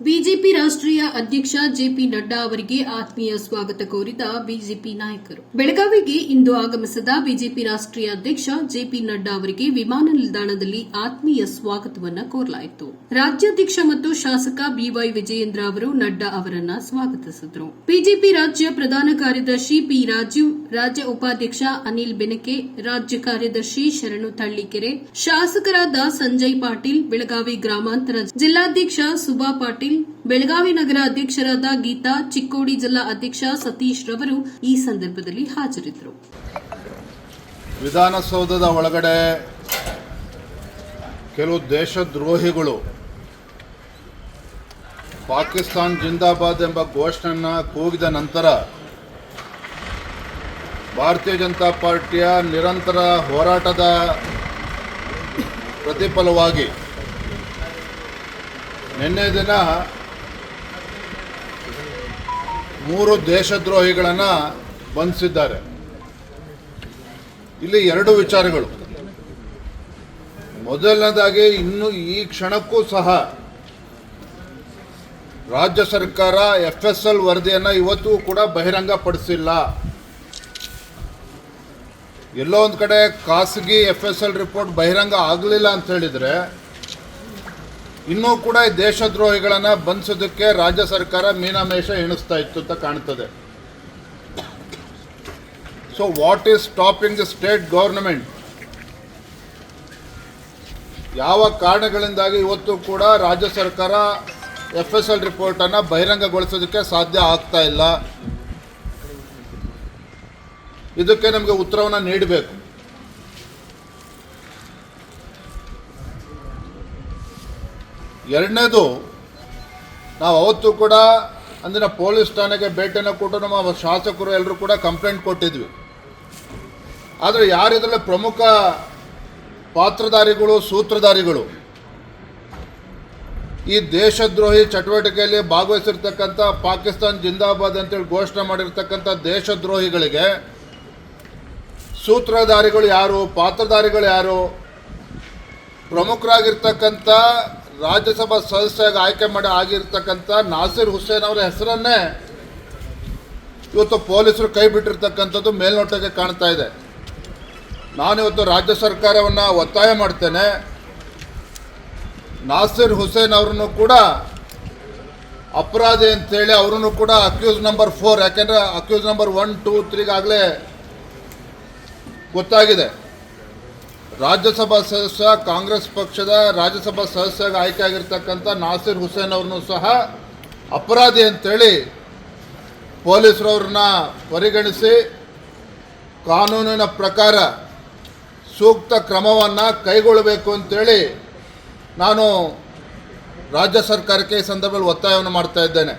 BJP ರಾಷ್ಟ್ರೀಯ ಅಧ್ಯಕ್ಷ JP Nadda ಅವರಿಗೆ ಆತ್ಮೀಯ ಸ್ವಾಗತ ಕೋರಿದ ಬಿಜೆಪಿ ನಾಯಕರು. ಬೆಳಗಾವಿಗೆ ಇಂದು ಆಗಮಿಸಿದ ಬಿಜೆಪಿ ರಾಷ್ಟ್ರೀಯ ಅಧ್ಯಕ್ಷ ಜೆಪಿ ನಡ್ಡಾ ಅವರಿಗೆ ವಿಮಾನ ನಿಲ್ದಾಣದಲ್ಲಿ ಆತ್ಮೀಯ ಸ್ವಾಗತವನ್ನು ಕೋರಲಾಯಿತು. ರಾಜ್ಯಾಧ್ಯಕ್ಷ ಮತ್ತು ಶಾಸಕ ಬಿವೈ ವಿಜಯೇಂದ್ರ ಅವರು ನಡ್ಡಾ ಅವರನ್ನ ಸ್ವಾಗತಿಸಿದರು. ಬಿಜೆಪಿ ರಾಜ್ಯ ಪ್ರಧಾನ ಕಾರ್ಯದರ್ಶಿ ಪಿ ರಾಜೀವ್, ರಾಜ್ಯ ಉಪಾಧ್ಯಕ್ಷ ಅನಿಲ್ ಬೆನಕೆ, ರಾಜ್ಯ ಕಾರ್ಯದರ್ಶಿ ಶರಣು ತಳ್ಳಿಕೆರೆ, ಶಾಸಕರಾದ ಸಂಜಯ್ ಪಾಟೀಲ್, ಬೆಳಗಾವಿ ಗ್ರಾಮಾಂತರ ಜಿಲ್ಲಾಧ್ಯಕ್ಷ ಸುಭಾ ಪಾಟೀಲ್ ಬೆಳಗಾವಿ ನಗರ ಅಧ್ಯಕ್ಷರಾದ ಗೀತಾ, ಚಿಕ್ಕೋಡಿ ಜಿಲ್ಲಾ ಅಧ್ಯಕ್ಷ ಸತೀಶ್ ರವರು ಈ ಸಂದರ್ಭದಲ್ಲಿ ಹಾಜರಿದ್ದರು. ವಿಧಾನಸೌಧದ ಒಳಗಡೆ ಕೆಲವು ದೇಶದ್ರೋಹಿಗಳು ಪಾಕಿಸ್ತಾನ್ ಜಿಂದಾಬಾದ್ ಎಂಬ ಘೋಷಣೆಯನ್ನು ಕೂಗಿದ ನಂತರ ಭಾರತೀಯ ಜನತಾ ಪಾರ್ಟಿಯ ನಿರಂತರ ಹೋರಾಟದ ಪ್ರತಿಫಲವಾಗಿ ನಿನ್ನೆ ದಿನ ಮೂರು ದೇಶದ್ರೋಹಿಗಳನ್ನು ಬಂಧಿಸಿದ್ದಾರೆ. ಇಲ್ಲಿ ಎರಡು ವಿಚಾರಗಳು. ಮೊದಲನೇದಾಗಿ ಇನ್ನು ಈ ಕ್ಷಣಕ್ಕೂ ಸಹ ರಾಜ್ಯ ಸರ್ಕಾರ ಎಫ್ ಎಸ್ ಎಲ್ ವರದಿಯನ್ನು ಇವತ್ತು ಕೂಡ ಬಹಿರಂಗಪಡಿಸಿಲ್ಲ. ಎಲ್ಲೋ ಒಂದು ಕಡೆ ಖಾಸಗಿ ಎಫ್ ಎಸ್ ಎಲ್ ರಿಪೋರ್ಟ್ ಬಹಿರಂಗ ಆಗಲಿಲ್ಲ ಅಂತ ಹೇಳಿದರೆ ಇನ್ನೂ ಕೂಡ ಈ ದೇಶದ್ರೋಹಿಗಳನ್ನು ಬಂಧಿಸೋದಕ್ಕೆ ರಾಜ್ಯ ಸರ್ಕಾರ ಮೀನಾಮೇಷ ಎಣಿಸ್ತಾ ಇತ್ತು ಅಂತ ಕಾಣ್ತದೆ. So what is stopping the state government ಯಾವ ಕಾರಣಗಳಿಂದಾಗಿ ಇವತ್ತು ಕೂಡ ರಾಜ್ಯ ಸರ್ಕಾರ ಎಫ್ ಎಸ್ ಎಲ್ ರಿಪೋರ್ಟನ್ನು ಬಹಿರಂಗಗೊಳಿಸೋದಕ್ಕೆ ಸಾಧ್ಯ ಆಗ್ತಾ ಇಲ್ಲ? ಇದಕ್ಕೆ ನಮಗೆ ಉತ್ತರವನ್ನು ನೀಡಬೇಕು. ಎರಡನೇದು, ನಾವು ಅವತ್ತು ಕೂಡ ಅಂದಿನ ಪೊಲೀಸ್ ಠಾಣೆಗೆ ಭೇಟಿಯನ್ನು ಕೊಟ್ಟು ನಮ್ಮ ಶಾಸಕರು ಎಲ್ಲರೂ ಕೂಡ ಕಂಪ್ಲೇಂಟ್ ಕೊಟ್ಟಿದ್ವಿ. ಆದರೆ ಯಾರಿದ್ರಲ್ಲಿ ಪ್ರಮುಖ ಪಾತ್ರಧಾರಿಗಳು, ಸೂತ್ರಧಾರಿಗಳು? ಈ ದೇಶದ್ರೋಹಿ ಚಟುವಟಿಕೆಯಲ್ಲಿ ಭಾಗವಹಿಸಿರ್ತಕ್ಕಂಥ ಪಾಕಿಸ್ತಾನ್ ಜಿಂದಾಬಾದ್ ಅಂತೇಳಿ ಘೋಷಣೆ ಮಾಡಿರ್ತಕ್ಕಂಥ ದೇಶದ್ರೋಹಿಗಳಿಗೆ ಸೂತ್ರಧಾರಿಗಳು ಯಾರು, ಪಾತ್ರಧಾರಿಗಳು ಯಾರು? ಪ್ರಮುಖರಾಗಿರ್ತಕ್ಕಂಥ ರಾಜ್ಯಸಭಾ ಸದಸ್ಯರಾಗಿ ಆಯ್ಕೆ ಮಾಡಿ ಆಗಿರ್ತಕ್ಕಂಥ ನಾಸಿರ್ ಹುಸೇನ್ ಅವರ ಹೆಸರನ್ನೇ ಇವತ್ತು ಪೊಲೀಸರು ಕೈ ಬಿಟ್ಟಿರ್ತಕ್ಕಂಥದ್ದು ಮೇಲ್ನೋಟಕ್ಕೆ ಕಾಣ್ತಾ ಇದೆ. ನಾನಿವತ್ತು ರಾಜ್ಯ ಸರ್ಕಾರವನ್ನು ಒತ್ತಾಯ ಮಾಡ್ತೇನೆ. ನಾಸಿರ್ ಹುಸೇನ್ ಅವರನ್ನು ಕೂಡ ಅಪರಾಧಿ ಅಂತೇಳಿ ಅವರನ್ನು ಕೂಡ ಅಕ್ಯೂಸ್ ನಂಬರ್ ಫೋರ್, ಯಾಕೆಂದರೆ ಅಕ್ಯೂಸ್ ನಂಬರ್ ಒನ್, ಟೂ, ತ್ರೀಗಾಗಲೇ ಗೊತ್ತಾಗಿದೆ. ರಾಜ್ಯಸಭಾ ಸದಸ್ಯ, ಕಾಂಗ್ರೆಸ್ ಪಕ್ಷದ ರಾಜ್ಯಸಭಾ ಸದಸ್ಯಗೆ ಆಯ್ಕೆ ಆಗಿರ್ತಕ್ಕಂಥ ನಾಸಿರ್ ಹುಸೇನ್ ಅವ್ರನ್ನೂ ಸಹ ಅಪರಾಧಿ ಅಂತೇಳಿ ಪೊಲೀಸರವ್ರನ್ನ ಪರಿಗಣಿಸಿ ಕಾನೂನಿನ ಪ್ರಕಾರ ಸೂಕ್ತ ಕ್ರಮವನ್ನು ಕೈಗೊಳ್ಳಬೇಕು ಅಂತೇಳಿ ನಾನು ರಾಜ್ಯ ಸರ್ಕಾರಕ್ಕೆ ಈ ಸಂದರ್ಭದಲ್ಲಿ ಒತ್ತಾಯವನ್ನು ಮಾಡ್ತಾ ಇದ್ದೇನೆ.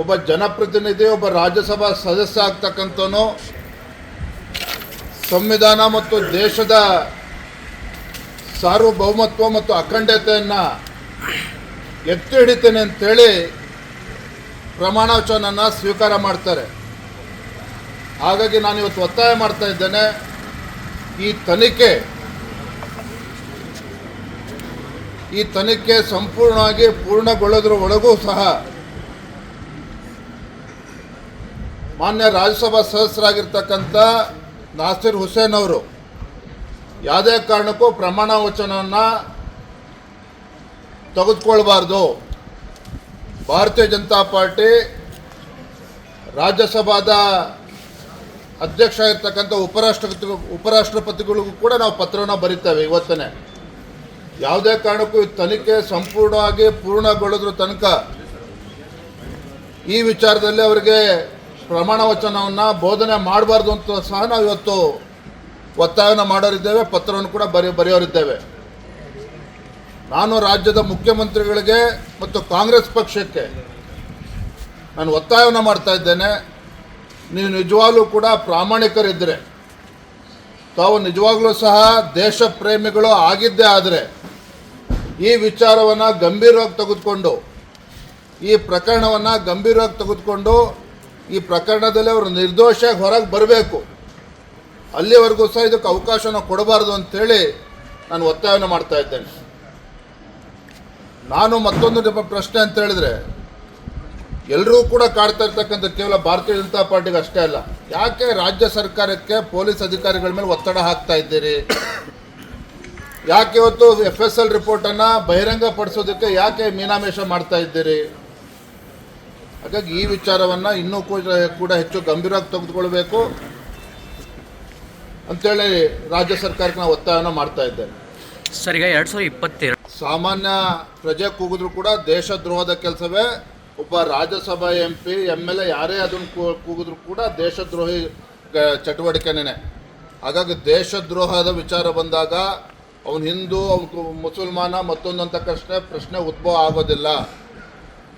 ಒಬ್ಬ ಜನಪ್ರತಿನಿಧಿ, ಒಬ್ಬ ರಾಜ್ಯಸಭಾ ಸದಸ್ಯ ಆಗ್ತಕ್ಕಂಥವನು ಸಂವಿಧಾನ ಮತ್ತು ದೇಶದ ಸಾರ್ವಭೌಮತ್ವ ಮತ್ತು ಅಖಂಡತೆಯನ್ನು ಎತ್ತಿ ಹಿಡಿತೇನೆ ಅಂತೇಳಿ ಪ್ರಮಾಣವಚನನ್ನು ಸ್ವೀಕಾರ ಮಾಡ್ತಾರೆ. ಹಾಗಾಗಿ ನಾನು ಇವತ್ತು ಒತ್ತಾಯ ಮಾಡ್ತಾ ಇದ್ದೇನೆ. ಈ ತನಿಖೆ ಈ ತನಿಖೆ ಸಂಪೂರ್ಣವಾಗಿ ಪೂರ್ಣಗೊಳ್ಳೋದ್ರ ಒಳಗೂ ಸಹ ಮಾನ್ಯ ರಾಜ್ಯಸಭಾ ಸದಸ್ಯರಾಗಿರ್ತಕ್ಕಂಥ ನಾಸಿರ್ ಹುಸೇನ್ ಅವರು. ಯಾವುದೇ ಕಾರಣಕ್ಕೂ ಪ್ರಮಾಣ ವಚನವನ್ನು ತೆಗೆದುಕೊಳ್ಬಾರ್ದು. ಭಾರತೀಯ ಜನತಾ ಪಾರ್ಟಿ ರಾಜ್ಯಸಭಾದ ಅಧ್ಯಕ್ಷ ಇರ್ತಕ್ಕಂಥ ಉಪರಾಷ್ಟ್ರಪತಿ, ಉಪರಾಷ್ಟ್ರಪತಿಗಳಿಗೂ ಕೂಡ ನಾವು ಪತ್ರವನ್ನು ಬರೀತೇವೆ ಇವತ್ತನೇ. ಯಾವುದೇ ಕಾರಣಕ್ಕೂ ಈ ತನಿಖೆ ಸಂಪೂರ್ಣವಾಗಿ ಪೂರ್ಣಗೊಳ್ಳೋದ್ರ ತನಕ ಈ ವಿಚಾರದಲ್ಲಿ ಅವರಿಗೆ ಪ್ರಮಾಣ ವಚನವನ್ನು ಬೋಧನೆ ಮಾಡಬಾರ್ದು ಅಂತ ಸಹ ನಾವು ಇವತ್ತು ಒತ್ತಾಯವನ್ನು ಮಾಡೋರಿದ್ದೇವೆ, ಪತ್ರವನ್ನು ಕೂಡ ಬರೆಯ ಬರೆಯೋರಿದ್ದೇವೆ. ನಾನು ರಾಜ್ಯದ ಮುಖ್ಯಮಂತ್ರಿಗಳಿಗೆ ಮತ್ತು ಕಾಂಗ್ರೆಸ್ ಪಕ್ಷಕ್ಕೆ ನಾನು ಒತ್ತಾಯವನ್ನು ಮಾಡ್ತಾ ಇದ್ದೇನೆ. ನೀವು ನಿಜವಾಗ್ಲೂ ಕೂಡ ಪ್ರಾಮಾಣಿಕರಿದ್ದರೆ ತಾವು ನಿಜವಾಗ್ಲೂ ಸಹ ದೇಶ ಪ್ರೇಮಿಗಳು ಆಗಿದ್ದೇ ಆದರೆ, ಈ ವಿಚಾರವನ್ನು ಗಂಭೀರವಾಗಿ ತೆಗೆದುಕೊಂಡು, ಈ ಪ್ರಕರಣವನ್ನು ಗಂಭೀರವಾಗಿ ತೆಗೆದುಕೊಂಡು ಈ ಪ್ರಕರಣದಲ್ಲಿ ಅವರು ನಿರ್ದೋಷಿಯಾಗಿ ಹೊರಗೆ ಬರಬೇಕು. ಅಲ್ಲಿವರೆಗೂ ಸಹ ಇದಕ್ಕೆ ಅವಕಾಶನ ಕೊಡಬಾರ್ದು ಅಂತೇಳಿ ನಾನು ಒತ್ತಾಯವನ್ನು ಮಾಡ್ತಾ ಇದ್ದೇನೆ. ನಾನು ಮತ್ತೊಂದು ನಿಮ್ಮ ಪ್ರಶ್ನೆ ಅಂತ ಹೇಳಿದ್ರೆ ಎಲ್ಲರೂ ಕೂಡ ಕಾಡ್ತಾ ಇರ್ತಕ್ಕಂಥ ಕೇವಲ ಭಾರತೀಯ ಜನತಾ ಪಾರ್ಟಿಗೆ ಅಷ್ಟೇ ಅಲ್ಲ, ಯಾಕೆ ರಾಜ್ಯ ಸರ್ಕಾರಕ್ಕೆ ಪೊಲೀಸ್ ಅಧಿಕಾರಿಗಳ ಮೇಲೆ ಒತ್ತಡ ಹಾಕ್ತಾ ಇದ್ದೀರಿ? ಯಾಕೆ ಇವತ್ತು ಎಫ್ ಎಸ್ ಎಲ್ ರಿಪೋರ್ಟನ್ನು ಬಹಿರಂಗ ಪಡಿಸೋದಕ್ಕೆ ಯಾಕೆ ಮೀನಾಮೇಷ ಮಾಡ್ತಾ ಇದ್ದೀರಿ? ಹಾಗಾಗಿ ಈ ವಿಚಾರವನ್ನು ಇನ್ನೂ ಕೂಡ ಕೂಡ ಹೆಚ್ಚು ಗಂಭೀರವಾಗಿ ತೆಗೆದುಕೊಳ್ಬೇಕು ಅಂತೇಳಿ ರಾಜ್ಯ ಸರ್ಕಾರಕ್ಕೆ ನಾವು ಒತ್ತಾಯನ ಮಾಡ್ತಾ ಇದ್ದೇನೆ. ಸರ್ ಈಗ ಎರಡು ಸಾವಿರದ ಇಪ್ಪತ್ತೆರಡು ಸಾಮಾನ್ಯ ಪ್ರಜೆ ಕೂಗಿದ್ರು ಕೂಡ ದೇಶದ್ರೋಹದ ಕೆಲಸವೇ. ಒಬ್ಬ Rajya Sabha M P M L A ಯಾರೇ ಅದನ್ನು ಕೂಗಿದ್ರು ಕೂಡ ದೇಶದ್ರೋಹಿ ಚಟುವಟಿಕೆನೇ ಹಾಗಾಗಿ ದೇಶದ್ರೋಹದ ವಿಚಾರ ಬಂದಾಗ ಅವನು ಹಿಂದೂ ಅವನು ಮುಸಲ್ಮಾನ ಮತ್ತೊಂದು ಅಂತ ಪ್ರಶ್ನೆ ಪ್ರಶ್ನೆ ಉದ್ಭವ ಆಗೋದಿಲ್ಲ.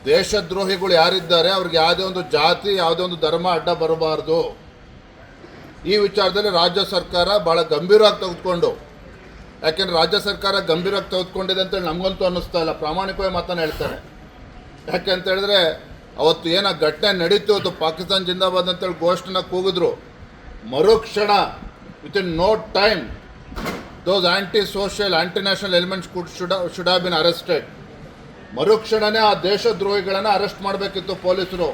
ದೇಶದ್ರೋಹಿಗಳು ಯಾರಿದ್ದಾರೆ? ಅವ್ರಿಗೆ ಯಾವುದೇ ಒಂದು ಜಾತಿ, ಯಾವುದೇ ಒಂದು ಧರ್ಮ ಅಡ್ಡ ಬರಬಾರ್ದು. ಈ ವಿಚಾರದಲ್ಲಿ ರಾಜ್ಯ ಸರ್ಕಾರ ಭಾಳ ಗಂಭೀರವಾಗಿ ತೆಗೆದುಕೊಂಡು, ಯಾಕೆಂದ್ರೆ ರಾಜ್ಯ ಸರ್ಕಾರ ಗಂಭೀರವಾಗಿ ತೆಗೆದುಕೊಂಡಿದೆ ಅಂತೇಳಿ ನಮಗಂತೂ ಅನ್ನಿಸ್ತಾ ಇಲ್ಲ. ಪ್ರಾಮಾಣಿಕವಾಗಿ ಮಾತನ್ನು ಹೇಳ್ತಾರೆ. ಯಾಕೆ ಅಂತ ಹೇಳಿದ್ರೆ, ಅವತ್ತು ಏನೋ ಘಟನೆ ನಡೀತು, ಅದು ಪಾಕಿಸ್ತಾನ ಜಿಂದಾಬಾದ್ ಅಂತೇಳಿ ಘೋಷಣೆ ಕೂಗಿದ್ರು. ಮರುಕ್ಷಣ within no time those anti social anti national elements could should should have been arrested ಮರುಕ್ಷಣನೇ ಆ ದೇಶದ್ರೋಹಿಗಳನ್ನು ಅರೆಸ್ಟ್ ಮಾಡಬೇಕಿತ್ತು ಪೊಲೀಸರು.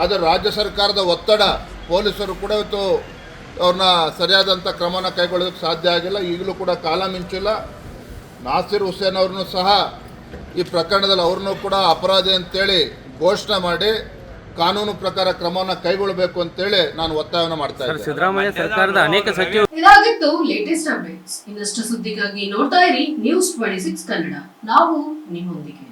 ಆದರೆ ರಾಜ್ಯ ಸರ್ಕಾರದ ಒತ್ತಡ ಪೊಲೀಸರು ಕೂಡ ಇವತ್ತು ಅವ್ರನ್ನ ಸರಿಯಾದಂಥ ಕ್ರಮನ ಕೈಗೊಳ್ಳೋದಕ್ಕೆ ಸಾಧ್ಯ ಆಗಿಲ್ಲ. ಈಗಲೂ ಕೂಡ ಕಾಲ ಮಿಂಚಿಲ್ಲ. ನಾಸಿರ್ ಹುಸೇನ್ ಅವ್ರನ್ನೂ ಸಹ ಈ ಪ್ರಕರಣದಲ್ಲಿ ಅವ್ರನ್ನೂ ಕೂಡ ಅಪರಾಧಿ ಅಂತೇಳಿ ಘೋಷಣೆ ಮಾಡಿ ಕಾನೂನು ಪ್ರಕಾರ ಕ್ರಮವನ್ನು ಕೈಗೊಳ್ಳಬೇಕು ಅಂತೇಳಿ ನಾನು ಒತ್ತಾಯವನ್ನು ಮಾಡ್ತಾ ಸರ್ ಇದ್ದೇನೆ. ಸಿದ್ದರಾಮಯ್ಯ ಸರ್ಕಾರದ ಅನೇಕ ಸಚಿವ ಇದಾಗಿತ್ತು ಲೇಟೆಸ್ಟ್ ಅಪ್ಡೇಟ್ಸ್ ಇನ್ನಷ್ಟು ಸುದ್ದಿಗಾಗಿ ನೋಡ್ತಾ ಇರಿ ನ್ಯೂಸ್ ಟ್ವೆಂಟಿ ಸಿಕ್ಸ್ ಕನ್ನಡ. ನಾವು ನಿಮ್ಮೊಂದಿಗೆ.